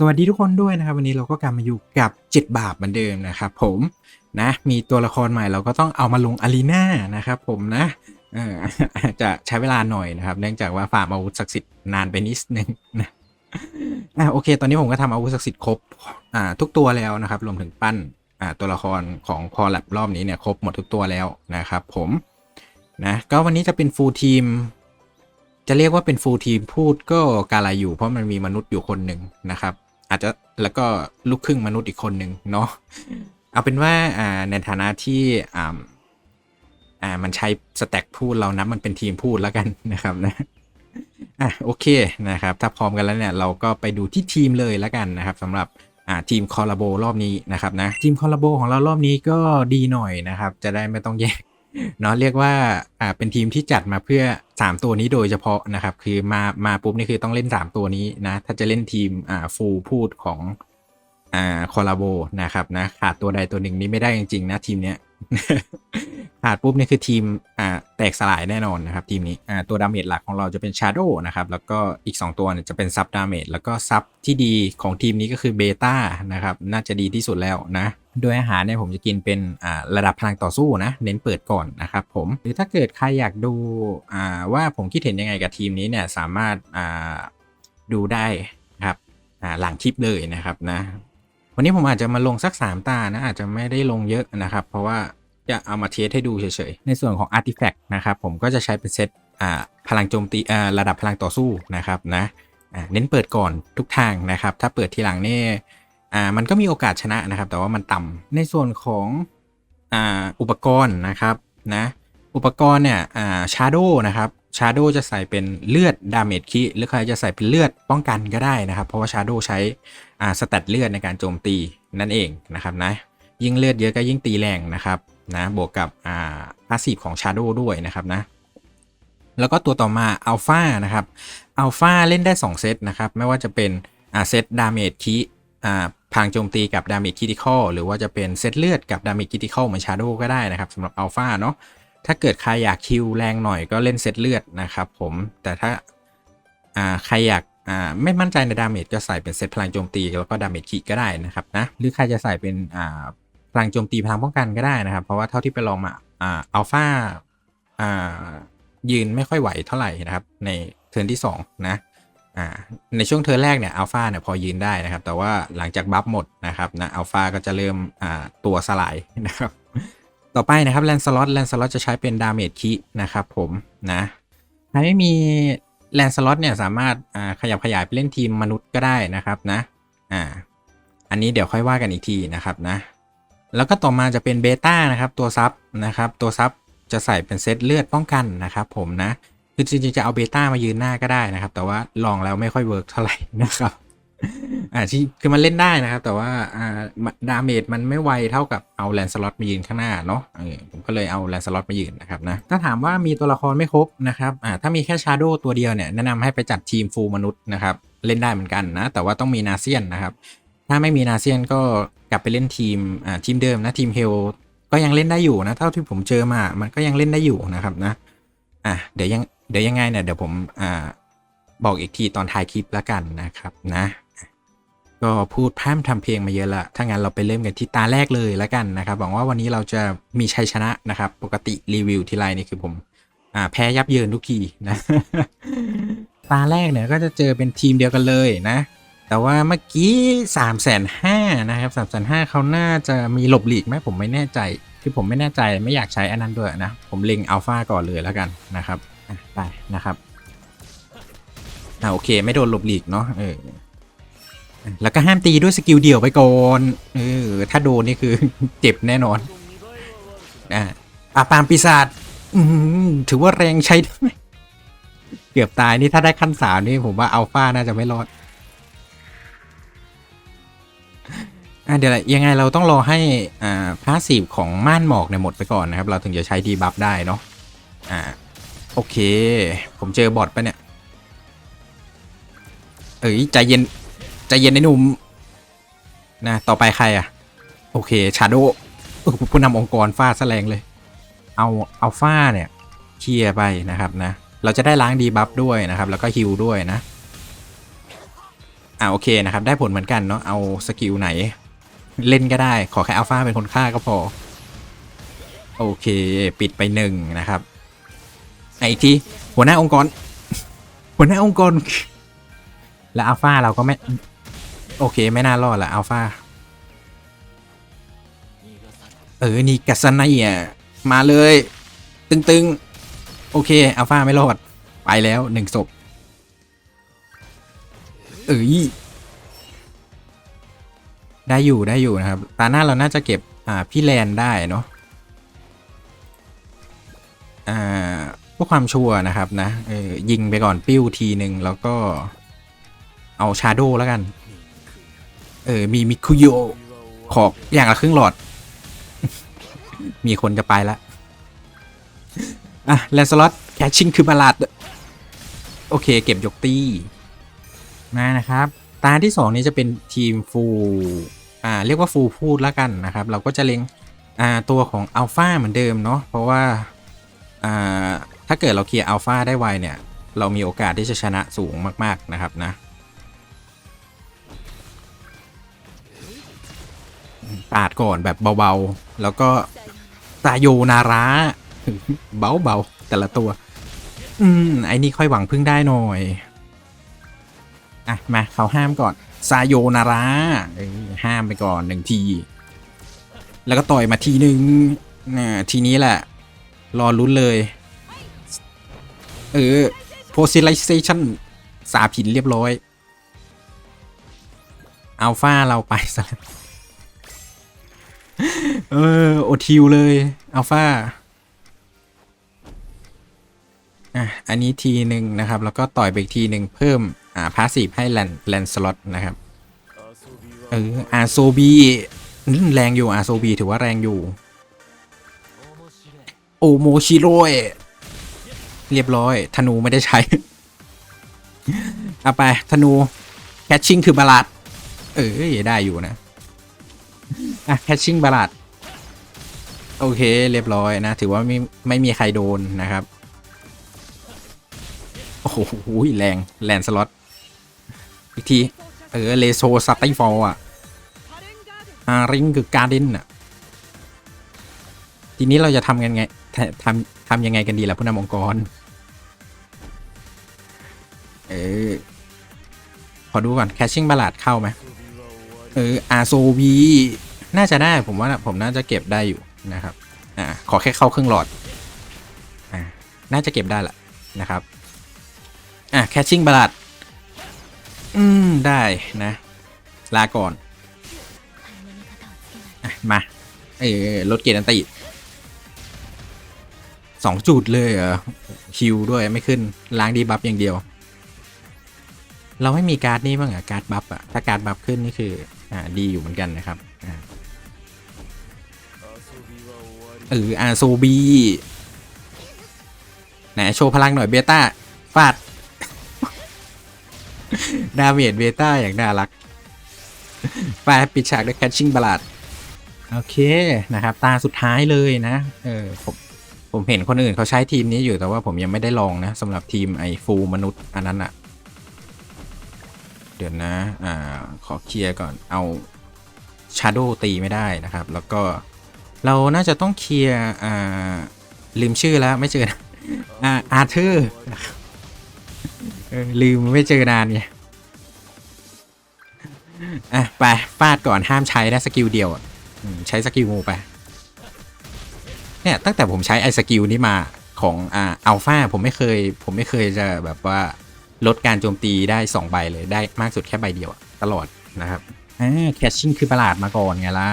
สวัสดีทุกคนด้วยนะครับ วันนี้เราก็กลับมาอยู่กับ 7 บาปเหมือนเดิมนะครับผมนะมีตัวละครใหม่เราก็ต้องเอามาลงอารีนานะครับผมนะจะใช้เวลาหน่อยนะครับ เนื่องจากว่าฟาร์มอาวุธศักดิ์สิทธิ์นานไปนิดนึงนะอะโอเค ตอนนี้ผมก็ทำอาวุธศักดิ์สิทธิ์ครบอ่าทุกตัวแล้วนะครับ รวมถึงปั้นอ่าตัวละครของคอแลบรอบนี้เนี่ยครบหมดทุกตัวแล้วนะครับผมนะก็วันนี้จะเป็นฟูลทีมจะเรียกว่าเป็นฟูลทีมพูดก็กาลาอยู่ เพราะมันมีมนุษย์อยู่คนหนึ่งนะครับ อาจจะแล้วก็ลูกครึ่งมนุษย์อีกคนหนึ่งเนาะเอาเป็นว่าอ่าในฐานะที่อ่าอ่ามันใช้สแต็กพูดเรานับมันเป็นทีมพูดแล้วกันนะครับนะอะโอเคนะครับ ถ้าพร้อมกันแล้วเนี่ยเราก็ไปดูที่ทีมเลยแล้วกันนะครับสำหรับอ่าทีมคอลลาโบรอบนี้นะครับนะทีมคอลลาโบของเรารอบนี้ก็ดีหน่อยนะครับ จะได้ไม่ต้องแยก เนาะเรียกว่าอ่าเป็นทีมที่จัดมาเพื่อ 3 ตัวนี้โดยเฉพาะนะครับ คือมามาปุ๊บนี่คือต้องเล่น 3 ตัวนี้นะ ถ้าจะเล่นทีมอ่าฟูลพูดของอ่าคอลาโบนะครับนะขาดตัวใดตัวหนึ่งนี้ไม่ได้จริงๆนะทีมเนี้ย ขาดปุ๊บนี่คือทีมอ่าแตกสลายแน่นอนนะครับทีมนี้อ่าตัวดาเมจหลักของเราจะเป็น Shadow นะครับแล้วก็อีก 2 ตัวเนี่ยจะเป็นซับดาเมจแล้วก็ซับที่ดีของทีมนี้ก็คือเบต้านะครับน่าจะดีที่สุดแล้วนะโดยอาหารเนี่ยผมจะกินเป็นอ่าระดับพลังต่อสู้นะ เน้นเปิดก่อนนะครับผมหรือถ้าเกิดใครอยากดูอ่าว่าผมคิดเห็นยังไงกับทีมนี้เนี่ยสามารถอ่าดูได้ครับอ่าหลังคลิปเลยนะครับนะ วันนี้ผมอาจจะมาลงสัก 3 ตานะอาจจะไม่ได้ลงเยอะนะครับ เพราะว่าจะเอามาเทสให้ดูเฉยๆ ในส่วนของ Artifact นะครับผมก็จะใช้เป็นเซตอ่าพลังโจมตีอ่าระดับพลังต่อสู้นะครับนะเน้นเปิดก่อนทุกทางนะครับ ถ้าเปิดทีหลังเนี่ยอ่ามันก็มีโอกาสชนะนะครับ แต่ว่ามันต่ำในส่วนของอ่าอุปกรณ์นะครับนะ อุปกรณ์เนี่ยอ่าชาร์โดนะครับชาร์โดจะใส่เป็นเลือดดาเมจคิหรือใครจะใส่เป็นเลือดป้องกันก็ได้นะครับ เพราะว่าชาร์โดใช้อ่าสแตตเลือดในการโจมตีนั่นเองนะครับนะยิ่งเลือดเยอะก็ยิ่งตีแรงนะครับนะบวกกับอ่าพาสีฟของ Shadow ด้วยนะครับนะแล้วก็ตัวต่อมาอัลฟานะครับอัลฟาเล่นได้ 2 เซตนะครับ ไม่ว่าจะเป็นอ่าเซตดาเมจคีอ่าพลังโจมตีกับดาเมจคิติคอลหรือว่าจะเป็นเซตเลือดกับดาเมจคิติคอลเหมือน Shadow ก็ได้นะครับสำหรับอัลฟาเนาะ ถ้าเกิดใครอยากคิวแรงหน่อยก็เล่นเซตเลือดนะครับผมแต่ถ้าใครอยากไม่มั่นใจในดาเมจก็ใส่เป็นเซตพลังโจมตีแล้วก็ดาเมจขีก็ได้นะครับนะหรือใครจะใส่เป็นพลังโจมตีพลังป้องกันก็ได้นะครับ เพราะว่าเท่าที่ไปลองมาอัลฟายืนไม่ค่อยไหวเท่าไหร่นะครับ ในเทิร์นที่2นะในช่วงเทิร์นแรกเนี่ยอัลฟาเนี่ยพอยืนได้นะครับ แต่ว่าหลังจากบัฟหมดนะครับนะอัลฟาก็จะเริ่มตัวสลายนะครับ ต่อไปนะครับแลนสล็อตแลนสล็อตจะใช้เป็นดาเมจคีนะครับผมนะใครไม่มีแลนสล็อตเนี่ยสามารถขยับขยายไปเล่นทีมมนุษย์ก็ได้นะครับนะอ่าอันนี้เดี๋ยวค่อยว่ากันอีกทีนะครับนะแล้วก็ต่อมาจะเป็นเบต้านะครับตัวซับนะครับตัวซับจะใส่เป็นเซตเลือดป้องกันนะครับผมนะคือจริงๆจะเอาเบต้ามายืนหน้าก็ได้นะครับ แต่ว่าลองแล้วไม่ค่อยเวิร์กเท่าไหร่นะครับ อ่าที่คือมันเล่นได้นะครับ แต่ว่าอ่าดาเมจมันไม่ไวเท่ากับเอาแลนสล็อตมายืนข้างหน้าเนาะเออผมก็เลยเอาแลนสล็อตมายืนนะครับนะถ้าถามว่ามีตัวละครไม่ครบนะครับอ่าถ้ามีแค่ชาโดตัวเดียวเนี่ยแนะนำให้ไปจัดทีมฟูลมนุษย์นะครับ เล่นได้เหมือนกันนะ แต่ว่าต้องมีนาเซียนนะครับ ถ้าไม่มีนาเซียนก็กลับไปเล่นทีมอ่าทีมเดิมนะทีมเฮลก็ยังเล่นได้อยู่นะเท่าที่ผมเจอมามันก็ยังเล่นได้อยู่นะครับนะอะเดี๋ยวยังเดี๋ยวยังไงเนี่ยเดี๋ยวผมอ่าบอกอีกทีตอนท้ายคลิปแล้วกันนะครับนะ ก็พูดพร่ำทำเพลงมาเยอะละ ถ้างั้นเราไปเริ่มกันที่ตาแรกเลยแล้วกันนะครับ หวังว่าวันนี้เราจะมีชัยชนะนะครับ ปกติรีวิวทีไรนี่คือผมอ่าแพ้ยับเยินทุกทีนะ ตาแรกเนี่ยก็จะเจอเป็นทีมเดียวกันเลยนะ แต่ว่าเมื่อกี้3ามแสนห้านะครับสามแสนห้าเขาน่าจะมีหลบหลีกไหมผมไม่แน่ใจ คือผมไม่แน่ใจไม่อยากใช้อันนั้นด้วยนะ ผมเล็งอัลฟาก่อนเลยแล้วกันนะครับอะไปนะครับอ่าโอเค ไม่โดนหลบหลีกเนาะเออ แล้วก็ห้ามตีด้วยสกิลเดี่ยวไปก่อนเออถ้าโดนนี่คือเจ็บแน่นอนอ่าอาปามปีศาจถือว่าแรงใช้ได้ไหมเกือบตายนี่ถ้าได้ขั้นสามนี่ผมว่าอัลฟาน่าจะไม่รอดอะเดี๋ยวยังไงเราต้องรอให้อ่าพาสีฟของม่านหมอกเนี่ยหมดไปก่อนนะครับ เราถึงจะใช้ดีบัฟได้เนาะอ่าโอเค ผมเจอบอทไปะเนี่ย เอ้ยใจเย็น ใจเย็นไอ้หนุ่มนะต่อไปใครอะ โอเคชาโดผู้นำองค์กรฟาดแสลงเลย เอาเอาฟาเนี่ยเคลียร์ไปนะครับนะ เราจะได้ล้างดีบัฟด้วยนะครับ แล้วก็ฮิลด้วยนะอ่าโอเคนะครับ ได้ผลเหมือนกันเนาะเอาสกิลไหน เล่นก็ได้ขอแค่อัลฟาเป็นคนฆ่าก็พอ โอเค ปิดไปหนึ่งนะครับไอ้ทีหัวหน้าองค์กร หัวหน้าองค์กร แล้วอัลฟาเราก็ไม่ โอเคไม่น่ารอดละอัลฟาเออ นี่กัสไนอะมาเลย ตึงๆ โอเคอัลฟาไม่รอด ไปแล้วหนึ่งศพ เอ้ยได้อยู่ได้อยู่นะครับ ตาหน้าเราน่าจะเก็บ อ่า พี่แลนได้เนาะอ่าเพื่อความชัวร์นะครับนะเออยิงไปก่อนปิ้วทีหนึ่งแล้วก็เอาชาโดแล้วกัน เออ มีมิคุโยขออย่างละครึ่งหลอด มีคนจะไปละอะแลนสล็อตแคชชิ่งคือบาลาด โอเค เก็บยกตี้มานะครับ ตาที่ 2 นี้จะเป็นทีมฟูอ่า เรียกว่าฟูพูดแล้วกันนะครับ เราก็จะเล็งอ่าตัวของอัลฟาเหมือนเดิมเนาะเพราะว่าอ่าถ้าเกิดเราเคลียร์อัลฟาได้ไวเนี่ย เรามีโอกาสที่จะชนะสูงมาก ๆ นะครับนะ ปาดก่อนแบบเบาๆ แล้วก็ตาโยนาระเบาๆ แต่ละตัว อืม ไอ้นี่ค่อยหวังพึ่งได้หน่อย อะ มาเขาห้ามก่อนซาโยนาระห้ามไปก่อนหนึ่งที แล้วก็ต่อยมาทีหนึ่งน่ะทีนี้แหละ รอลุ้นเลย เออ position สาผินเรียบร้อยอัลฟาเราไปซะแล้ว เออ โอทิวเลย อัลฟาอะ อันนี้ทีหนึ่งนะครับ แล้วก็ต่อยไปอีกทีหนึ่งเพิ่ม อ่า พาสซีฟให้แลนแลนสล็อตนะครับ เออ อาโซบีแรงอยู่อาโซบีถือว่าแรงอยู่ โอโมชิโร่เรียบร้อย ธนูไม่ได้ใช้ เอาไป ธนู แคชชิ่งคือบาลาดเออได้อยู่นะ อะ แคชชิ่งบาลาด โอเคเรียบร้อยนะ ถือว่าไม่ไม่มีใครโดนนะครับ โอ้โหแรงแลนสล็อตอีกที เออเลโซสไตฟอลอะอาริงคือการ์เดนอะ ทีนี้เราจะทำกันไงทำทำทำยังไงกันดีล่ะผู้นำองค์กร เออ ขอดูก่อน แคชชิ่งบาลาดเข้าไหมเอออาโซวีน่าจะได้ผมว่าผมน่าจะเก็บได้อยู่ นะครับอ่าขอแค่เข้าเครื่องหลอดอ่าน่าจะเก็บได้แหละนะครับอะแคชชิ่งบาลาดอืม ได้นะ ลาก่อนอะมาเออลดเกียร์อันติสองจุดเลยเหรอคิวด้วยไม่ขึ้น ล้างดีบัฟอย่างเดียว เราไม่มีการ์ดนี้บ้างเหรอะการ์ดบัฟอะถ้าการ์ดบัฟขึ้นนี่คือ อ่าดีอยู่เหมือนกันนะครับ อ่า เอออาโซบีไหนโชว์พลังหน่อยเบต้าฟาดดาเมจเบต้าอย่างน่ารักไปปิดฉากด้วยแคชชิ่งบลาดโอเคนะครับ ตาสุดท้ายเลยนะ เออผมผมเห็นคนอื่นเขาใช้ทีมนี้อยู่แต่ว่าผมยังไม่ได้ลองนะสำหรับทีมไอฟูมนุษย์อันนั้นอะเดี๋ยวนะ อ่า ขอเคลียร์ก่อนเอาชาโดตีไม่ได้นะครับ แล้วก็ เราน่าจะต้องเคลียร์อ่าลืมชื่อแล้วไม่เจอนะอ่าอาร์เธอร์ลืมไม่เจอนานไงอะไปฟาดก่อนห้ามใช้นะสกิลเดียวใช้สกิลงูไปเนี่ยตั้งแต่ผมใช้ไอสกิลนี้มาของอ่าอัลฟาผมไม่เคย ผมไม่เคยจะแบบว่าลดการโจมตีได้ 2 ใบเลยได้มากสุดแค่ใบเดียวตลอดนะครับอ่าแคชชิ่งคือประหลาดมาก่อนไงล่ะ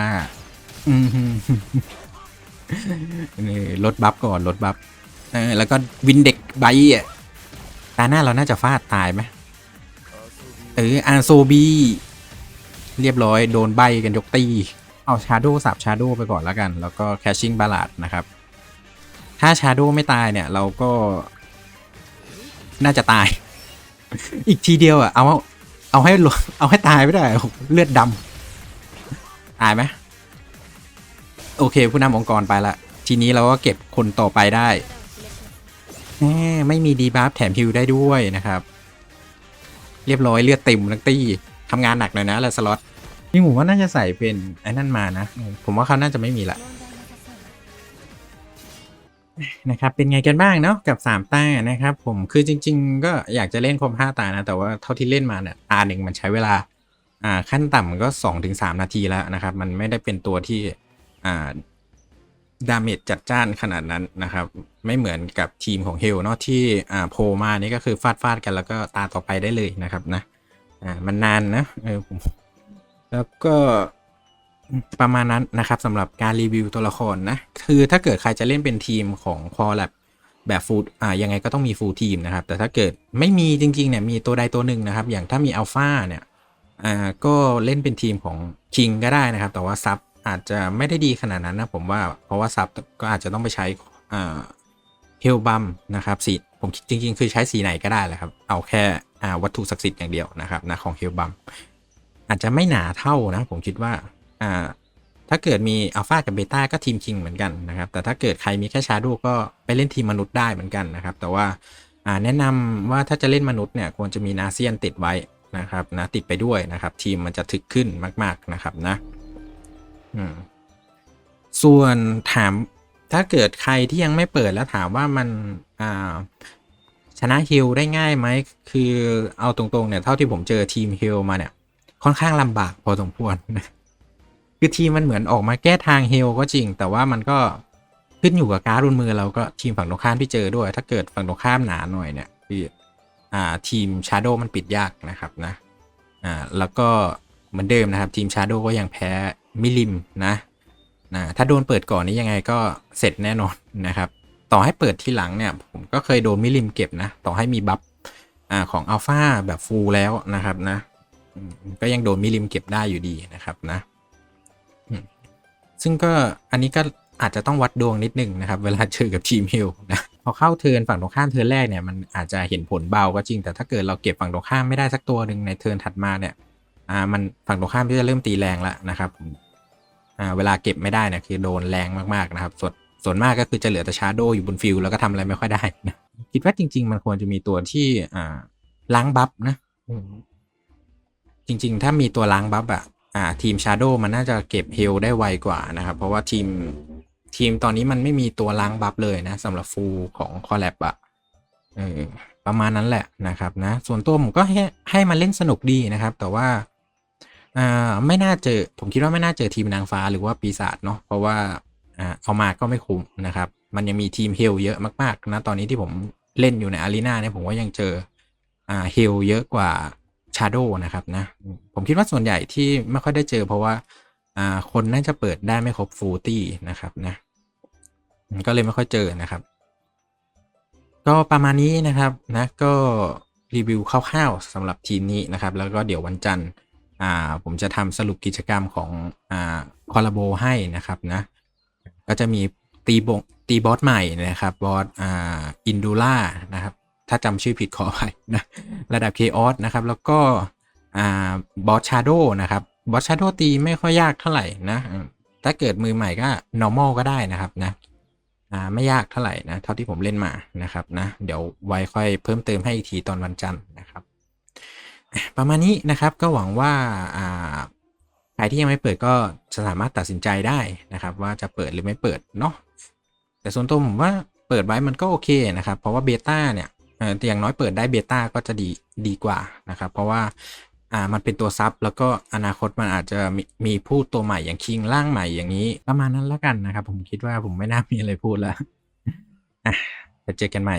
นี่ลดบัฟก่อนลดบัฟเออแล้วก็วินเด็กใบอะตาหน้าเราน่าจะฟาดตายไหมเอออาโซบี เรียบร้อยโดนใบกันยกตี เอาชาโดสับชาโดไปก่อนแล้วกัน แล้วก็แคชชิ่งบาลาดนะครับ ถ้าชาโดไม่ตายเนี่ย เราก็ น่าจะตาย อีกทีเดียวอะ เอา เอาให้เอาให้ตายไม่ได้ เลือดดำตายไหม โอเค ผู้นำองค์กรไปละ ทีนี้เราก็เก็บคนต่อไปได้แหมไม่มีดีบัฟแถมฮิวได้ด้วยนะครับ เรียบร้อยเลือดเต็มทั้งตี้ทำงานหนักหน่อยนะแลสล็อตนี่ผมว่าน่าจะใส่เป็นไอ้นั่นมานะ ผมว่าเขาน่าจะไม่มีละนะครับเป็นไงกันบ้างเนาะกับ 3 ตานะครับ ผมคือจริง ๆ ก็อยากจะเล่นครบ5ตานะ แต่ว่าเท่าที่เล่นมาเนี่ยตาหนึ่งมันใช้เวลาอ่าขั้นต่ำก็ 2-3 นาทีแล้วนะครับ มันไม่ได้เป็นตัวที่ ดาเมจจัดจ้านขนาดนั้นนะครับ ไม่เหมือนกับทีมของเฮลเนาะที่อ่าโผล่มานี่ก็คือฟาดฟาดกันแล้วก็ตาต่อไปได้เลยนะครับนะอ่ามันนานนะเออผมแล้วก็ประมาณนั้นนะครับสำหรับการรีวิวตัวละครนะ คือถ้าเกิดใครจะเล่นเป็นทีมของคอแลบแบบฟูลอ่ายังไงก็ต้องมีฟูลทีมนะครับ แต่ถ้าเกิดไม่มีจริงๆเนี่ยมีตัวใดตัวหนึ่งนะครับ อย่างถ้ามีอัลฟาเนี่ยอ่าก็เล่นเป็นทีมของคิงก็ได้นะครับ แต่ว่าซับ อาจจะไม่ได้ดีขนาดนั้นนะผมว่าเพราะว่าซับก็อาจจะต้องไปใช้เฮลบัมนะครับสีผมคิดจริง ๆ คือใช้สีไหนก็ได้แหละครับ เอาแค่วัตถุศักดิ์สิทธิ์อย่างเดียวนะครับนะของเฮลบัมอาจจะไม่หนาเท่านะ ผมคิดว่าถ้าเกิดมีอัลฟากับเบต้าก็ทีมคิงเหมือนกันนะครับ แต่ถ้าเกิดใครมีแค่ชาโดก็ไปเล่นทีมมนุษย์ได้เหมือนกันนะครับ แต่ว่าแนะนำว่าถ้าจะเล่นมนุษย์เนี่ยควรจะมีนาเซียนติดไว้นะครับนะติดไปด้วยนะครับ ทีมมันจะถึกขึ้นมาก ๆนะครับนะ ส่วนถามถ้าเกิดใครที่ยังไม่เปิดแล้วถามว่ามันชนะฮิลได้ง่ายไหม คือเอาตรงๆเนี่ย เท่าที่ผมเจอทีมฮิลมาเนี่ย ค่อนข้างลำบากพอสมควรคือทีมมันเหมือนออกมาแก้ทางฮิลก็จริง แต่ว่ามันก็ขึ้นอยู่กับการ์ดรุนมือเราก็ทีมฝั่งตรงข้ามที่เจอด้วย ถ้าเกิดฝั่งตรงข้ามหนาหน่อยเนี่ยคืออ่าทีมชาโดมันปิดยากนะครับนะอ่าแล้วก็เหมือนเดิมนะครับ ทีมชาโดก็ยังแพ้ มิลิมนะนะถ้าโดนเปิดก่อนนี้ยังไงก็เสร็จแน่นอนนะครับ ต่อให้เปิดทีหลังเนี่ย ผมก็เคยโดนมิลิมเก็บนะ ต่อให้มีบัฟอ่าของอัลฟาแบบฟูลแล้วนะครับนะ ก็ยังโดนมิลิมเก็บได้อยู่ดีนะครับนะ ซึ่งก็อันนี้ก็อาจจะต้องวัดดวงนิดนึงนะครับ เวลาเจอกับทีมฮิลนะพอเข้าเทิร์นฝั่งตรงข้ามเทิร์นแรกเนี่ยมันอาจจะเห็นผลเบาก็จริงแต่ถ้าเกิดเราเก็บฝั่งตรงข้ามไม่ได้สักตัวหนึ่งในเทิร์นถัดมาเนี่ยอ่ามันฝั่งตรงข้ามที่จะเริ่มตีแรงแล้วนะครับ เวลาเก็บไม่ได้นี่ยคือโดนแรงมากๆนะครับส่วนส่วนมากก็คือจะเหลือแต่ชาโดอยู่บนฟิลแล้วก็ทำอะไรไม่ค่อยได้นะคิดว่าจริง ๆ มันควรจะมีตัวที่อ่าล้างบัฟนะจริง ๆ ถ้ามีตัวล้างบัฟอะอ่า ทีมชาโดมันน่าจะเก็บเฮลได้ไวกว่านะครับ เพราะว่าทีมทีมตอนนี้มันไม่มีตัวล้างบัฟเลยนะสำหรับฟูลของคอลแลบอะเออประมาณนั้นแหละนะครับนะ ส่วนตัวผมก็ให้ให้มันเล่นสนุกดีนะครับ แต่ว่า อ่าไม่น่าเจอ ผมคิดว่าไม่น่าเจอทีมนางฟ้าหรือว่าปีศาจเนาะเพราะว่าอ่าเอามาก็ไม่คุ้มนะครับ มันยังมีทีมเฮลเยอะมากๆนะตอนนี้ที่ผมเล่นอยู่ในอารีนาเนี่ยผมว่ายังเจออ่าเฮลเยอะกว่าชาโดนะครับนะผมคิดว่าส่วนใหญ่ที่ไม่ค่อยได้เจอ เพราะว่าอ่าคนน่าจะเปิดได้ไม่ครบฟูตี้นะครับนะก็เลยไม่ค่อยเจอนะครับ ก็ประมาณนี้นะครับนะก็รีวิวคร่าวๆสำหรับทีมนี้นะครับ แล้วก็เดี๋ยววันจันทร์ อ่าผมจะทำสรุปกิจกรรมของอ่าคอลาโบให้นะครับนะ ก็จะมีตีบงตีบอสใหม่นะครับ บอสอ่าอินดูล่านะครับ ถ้าจำชื่อผิดขออภัยนะ ระดับเคออสนะครับ แล้วก็อ่าบอสชาโดนะครับ บอสชาโดตีไม่ค่อยยากเท่าไหร่นะ ถ้าเกิดมือใหม่ก็ normal ก็ได้นะครับนะอ่าไม่ยากเท่าไหร่นะ เท่าที่ผมเล่นมานะครับนะ เดี๋ยวไว้ค่อยเพิ่มเติมให้อีกทีตอนวันจันทร์นะครับ ประมาณนี้นะครับก็หวังว่าใครที่ยังไม่เปิดก็จะสามารถตัดสินใจได้นะครับ ว่าจะเปิดหรือไม่เปิดเนาะแต่ส่วนตัวผมว่าเปิดไว้มันก็โอเคนะครับ เพราะว่าเบต้าเนี่ยเอ่อแต่อย่างน้อยเปิดได้เบต้าก็จะดีดีกว่านะครับ เพราะว่าอ่ามันเป็นตัวซับแล้วก็อนาคตมันอาจจะมีมีผู้ตัวใหม่อย่างคิงร่างใหม่อย่างนี้ประมาณนั้นแล้วกันนะครับ ผมคิดว่าผมไม่น่ามีอะไรพูดแล้วอะจะเจอกันใหม่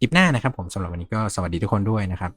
คลิปหน้านะครับ ผมสำหรับวันนี้ก็สวัสดีทุกคนด้วยนะครับ